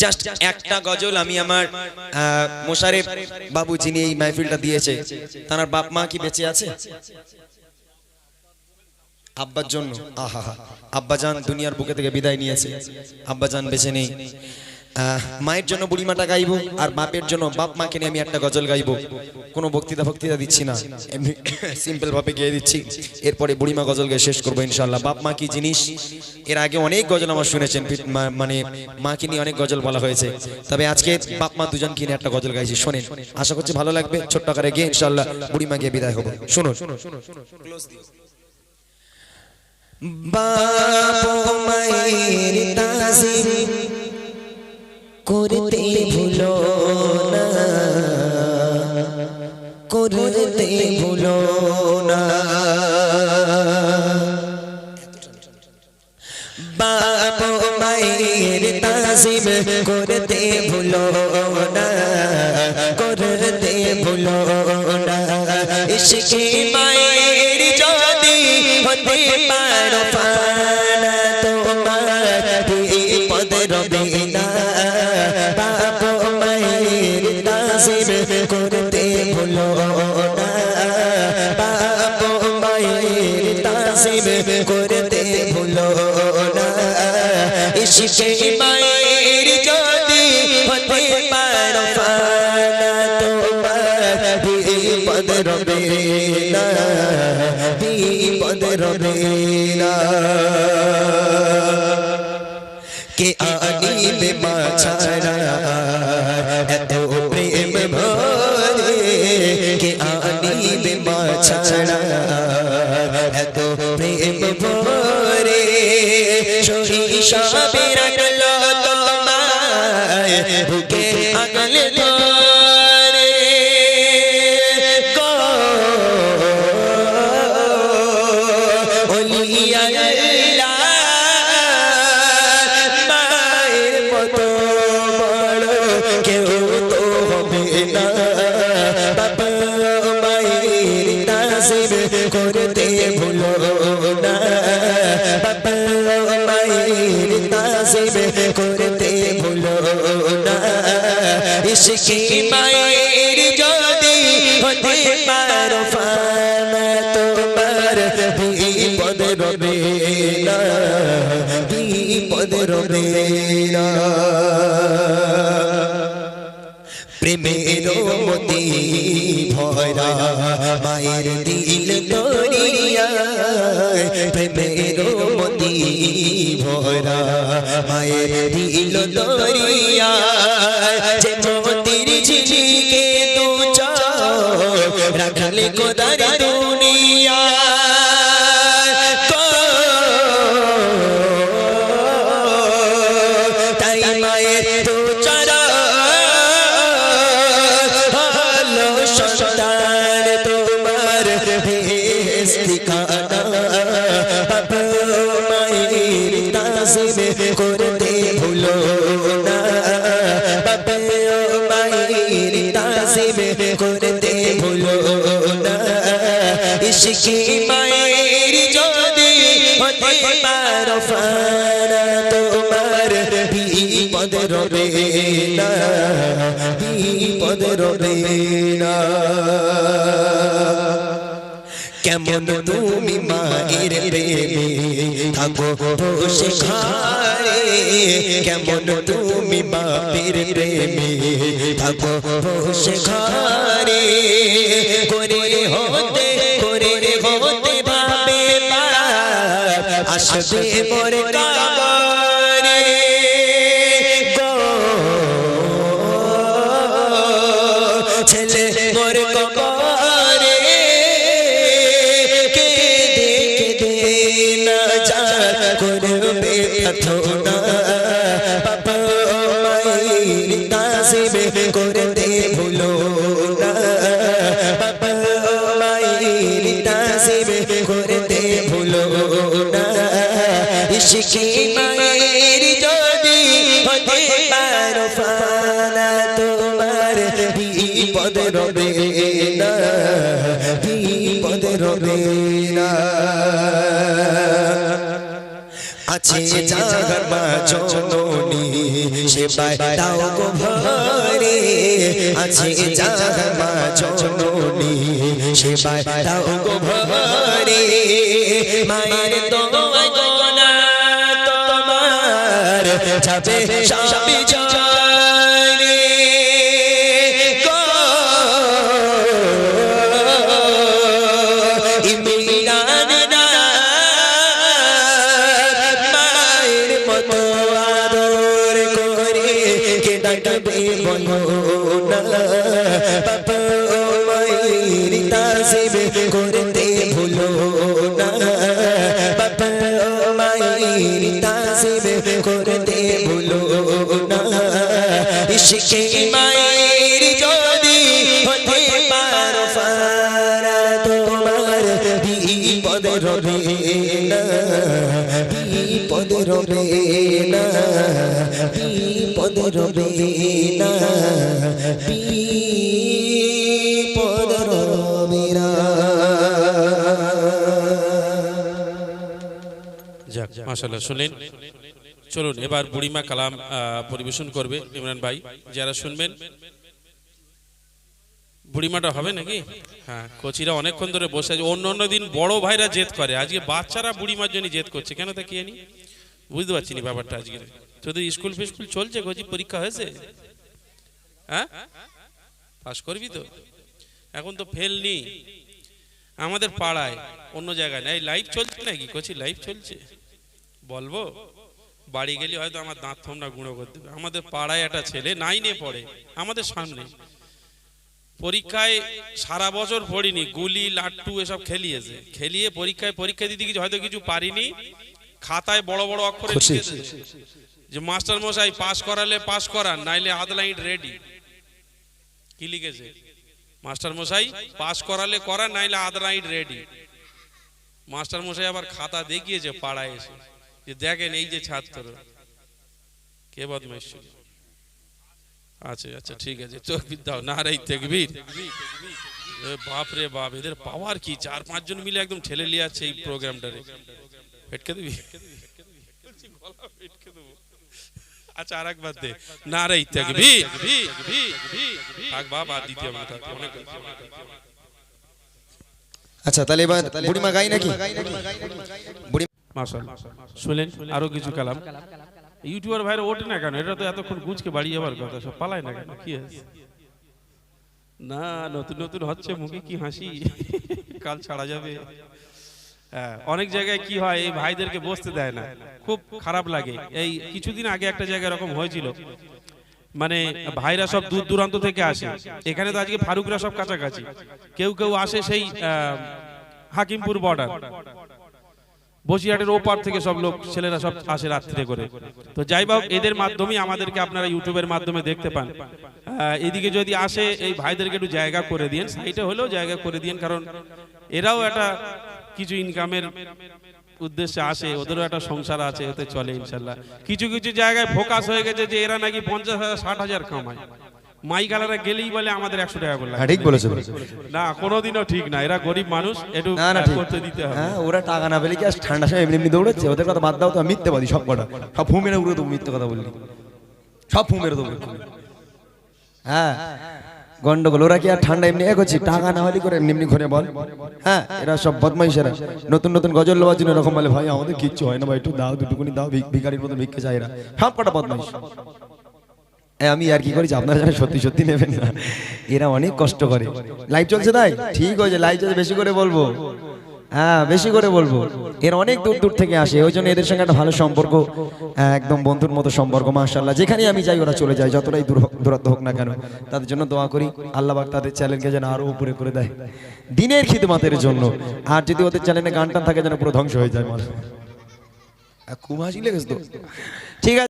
Just একটা গজল আমি আমার আহ, মোশারেফ বাবু যিনি এই মাহফিলটা দিয়েছে। তার বাপ মা কি বেঁচে আছে? আব্বার জন্য। আহা। আব্বাজান দুনিয়ার বুকে থেকে বিদায় নিয়েছে। আব্বাজান বেঁচে নেই। মায়ের জন্য বুড়িমাটা গাইবো আর বাপের জন্য বাপ মাকে নিয়ে আমি একটা গজল গাইবো। কোনো বক্তৃতা বক্তৃতা দিচ্ছি না। এমনি সিম্পল ভাবে গেয়ে দিচ্ছি। এরপরে বুড়িমা গজল গিয়ে শেষ করব ইনশাল্লাহ বাপ মা কি জিনিস? এর আগে অনেক গজল আমার শুনেছেন মানে মাকে নিয়ে অনেক গজল বলা হয়েছে। তবে আজকে বাপ মা দুজন কিনে একটা গজল গাইছি, শোনেন। আশা করছি ভালো লাগবে, ছোট্ট আকারে গিয়ে ইনশাল্লাহ বুড়িমা গিয়ে বিদায় হব। শুনুন। বাপ মায়ের তাজিম করতে ভুলো না। করতে ভুলো না। বাপ মায়ের তাজিম করতে ভুলো না। করতে ভুলো না। ইশকে মায়ের মায়ের যদি হতে পারো পানা তোমার বিপদ রবে না, বিপদ রবে না। কে আনিবে মা ছাড়া এত প্রেম ভরে। কে আনিবে মা ছাড়া এত প্রেম ভরে। শৈশবে রাখল করতে ভুলো না। বাবা মায়ের নাসিব করতে ভুলো না। ইশকে মায়ের যদি হতে পারো রবে না। বিপদ রবে না। প্রেমের মতি ভরা মায়ের দিল দরিয়া প্রেমের মতি ভরা মায়ের দিল দরিয়া যে মতির ঝিঝিকে দু চোখ রাখলে করতে ভুলো না। বাবা মায়ের তাজিমে করতে ভুলো না। ইশকে মায়ের যদি হতে পারো ফানা, তোমার বিপদ রবে না। বিপদ রবে না। কেমন তুমি মায়ের প্রেমে থাকো বসে ঘরে কেমন তুমি বাপের প্রেমে থাকো বসে ঘরে করে হতে করে হতে ভাবে আসবে মোর কাবারে করবে প্রার্থনা বাবা মায়ের নাসিবে করতে ভুলো না বাবা মায়ের নাসিবে করতে ভুলো না ইশকে মায়ের যদি হতে পারো ফানা তোমার বিপদ রবে না বিপদ রবে না আছে, জাগার মা জননী সেবায় দাও গো ভরে। আছে, জাগার মা জননী সেবায় দাও গো ভরে। মায়ের দোয়া গোনা তোমার যাবে স্বামী করতে ভুলো না। ইশকে মায়ের যদি হতে পারো ফারা, তোমার বিপদ রবে না। বিপদ রবে না। বিপদ রবে না। বিপদ রবে না। চলুন, এবার বুড়িমা কালাম পরিবেশন করবে। ইমরান ভাই, যারা শুনবেন। বুড়িমাটা হবে নাকি? হ্যাঁ কোচিরা অনেকক্ষণ ধরে বসে আছে। অন্য অন্য দিন বড় ভাইরা জেদ করে। আজকে বাচ্চারা বুড়িমার জন্য জেদ করছে। কেন তা কি বুঝতে পারছি না ব্যাপারটা আজকে। তোদের স্কুল ফিস্কুল চলছে কোচি? পরীক্ষা হয়েছে? হ্যাঁ? পাস করবি তো? এখন তো ফেল নি আমাদের পাড়ায়, অন্য জায়গায়। না এই লাইভ চলছে নাকি? কোচি লাইভ চলছে? বলব? বাড়ি গেলে হয়তো আমার দাঁত থমনা গুঁড়ো করে দেবে আমাদের পাড়ায় একটা ছেলে নাইনে পড়ে আমাদের সামনে। পরীক্ষায় সারা বছর পড়িনি গুলি লাট্টু এসব খেলিয়েছে। খেলিয়ে পরীক্ষায় পরীক্ষা দিতে কিছু হয়তো কিছু পারিনি। খাতায় বড় বড় অক্ষরে লিখেছে যে মাস্টার মশাই পাস করালে পাস করান নাইলে আধ লাইন রেডি। কি লিখেছে? মাস্টার মশাই পাস করালে করান নাইলে আধ লাইন রেডি। মাস্টার মশাই আবার খাতা দেখিয়েছে পাড়ায় এসে। যে দেখেন এই যে ছাত্র। কে বদমাইশ আচ্ছা আচ্ছা ঠিক আছে তকবির দাও নারাই তেকবির। এ বাপ রে বাপ, এদের পাওয়ার কি? চার পাঁচজন মিলে একদম ঠেলে নিয়ে আছে এই প্রোগ্রামটারে। ফেটকে দিবি? আচ্ছা আর একবার দে। নারাই তেকবির। থাক অনেক আচ্ছা তাহলে এবার বুড়িমা গাই নাকি? বুড়ি শুনলেন? আরও কিছু কালাম? ইউটিউবার ভাইরা ওঠে না কেন? এটা তো এতক্ষণ গুজকে বাড়ি যাবার কথা সব পালায় না কেন? কি না নতুন নতুন হচ্ছে মুখে কি হাসি? কাল ছাড়া যাবে। হ্যাঁ, অনেক জায়গায় কি হয় এই ভাইদেরকে বসতে দেয় না। খুব খারাপ লাগে। এই কিছুদিন আগে একটা জায়গায় এরকম হয়েছিল। মানে ভাইরা সব দূর দূরান্ত থেকে আসে। এখানে তো আজকে ফারুকরা সব কাছাকাছি। কেউ কেউ আসে সেই হাকিমপুর বর্ডার বসিরহাটের ওপার থেকে সব লোক ছেলেরা সব আসে রাত্রিতে করে। তো যাই হোক এদের মাধ্যমে আমাদেরকে আপনারা ইউটিউবের মাধ্যমে দেখতে পান। এদিকে যদি আসে এই ভাইদেরকে একটু জায়গা করে দিন সাইটে হলেও জায়গা করে দিন কারণ এরাও একটা কিছু ইনকামের উদ্দেশ্যে আসে ওদেরও একটা সংসার আছে ওতে চলে ইনশাল্লাহ। কিছু কিছু জায়গায় ফোকাস হয়ে গেছে যে এরা নাকি পঞ্চাশ হাজার ষাট হাজার কামায়। মাইকালারা গেলেই বলে আমাদের একশো টাকা করে হ্যাঁ ঠিক বলেছ। না কোনোদিনও ঠিক না। এরা গরিব মানুষ একটু না না করতে দিতে হবে। হ্যাঁ ওরা টাকা না পেলে কি আর ঠান্ডা সময় এমনি এমনি দৌড়াচ্ছে? ওদের কথা বাদ দাও তো মিথ্যেবাদী সব কটা। সব ফু মেরে উড়ে দেবো মিথ্যে কথা বললি। সব ফু মেরে দেবো। হ্যাঁ গন্ডগোল ওরা কি আর ঠান্ডা এমনি এক হচ্ছে টাকা না হলে করে এমনি এমনি ঘরে বল। হ্যাঁ এরা সব বদমাইশেরা। নতুন নতুন গজল লওয়ার জন্য এরকম বলে ভাই আমাদের কিচ্ছু হয় না ভাই একটু দাও দুটুকুনি দাও ভিক- ভিখারির মতো ভিক্ষে চাই এরা। সব কটা বদমাইশ। এ, আমি আর কি করেছি আপনারা যারা সত্যি সত্যি নেবেন না এরা অনেক কষ্ট করে। লাইভ চলছে তাই? ঠিক হয়েছে লাইভ চলছে বেশি করে বলব। হ্যাঁ বেশি করে বলব। এরা অনেক দূর দূর থেকে আসে ওই জন্য এদের সঙ্গে একটা ভালো সম্পর্ক একদম বন্ধুর মতো সম্পর্ক মাশাল্লাহ যেখানে আমি যাই ওরা চলে যায় যতটাই দূরত্ব হোক না কেন। তাদের জন্য দোয়া করি আল্লাহ পাক তাদের চ্যানেলকে যেন আরও উপরে করে দেয়। দিনের খিদমাতের জন্য। আর যদি ওদের চ্যানেলে গান টান থাকে যেন পুরো ধ্বংস হয়ে যায় মানুষ খুব হাসি লেগেছে তো। ঠিক আছে।